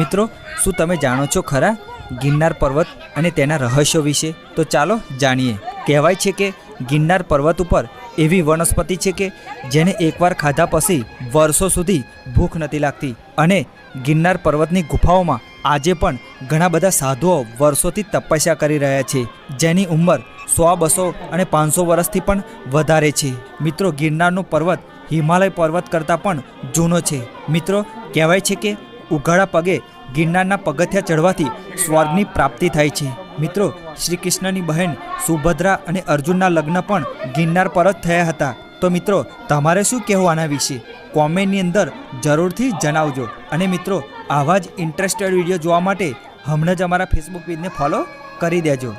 મિત્રો, શું તમે જાણો છો ખરા? ગિરનાર પર્વત અને તેના રહસ્યો વિશે? તો ચાલો જાણીએ. કહેવાય છે કે ગિરનાર પર્વત ઉપર એવી વનસ્પતિ છે કે જેને એકવાર ખાધા પછી વર્ષો સુધી ભૂખ નથી લાગતી અને ગિરનાર પર્વતની ગુફાઓમાં આજે પણ ઘણા બધા સાધુઓ વર્ષોથી તપસ્યા કરી રહ્યા છે. જેની ઉંમર સો બસો અને પાંચસો વર્ષથી પણ વધારે છે. મિત્રો, ગિરનારનો પર્વત હિમાલય પર્વત કરતાં પણ જૂનો છે. મિત્રો, કહેવાય છે કે ઉઘાડા પગે ગિરનારના પગથિયા ચડવાથી સ્વર્ગની પ્રાપ્તિ થાય છે. મિત્રો શ્રી કૃષ્ણની બહેન સુભદ્રા અને અર્જુનના લગ્ન પણ ગિરનાર પર જ થયા હતા. તો મિત્રો, તમારે શું કહેવું આના વિશે? કોમેન્ટની અંદર જરૂરથી જણાવજો. અને મિત્રો, આવા જ ઇન્ટરેસ્ટેડ વીડિયો જોવા માટે હમણાં જ અમારા ફેસબુક પેજને ફોલો કરી દેજો.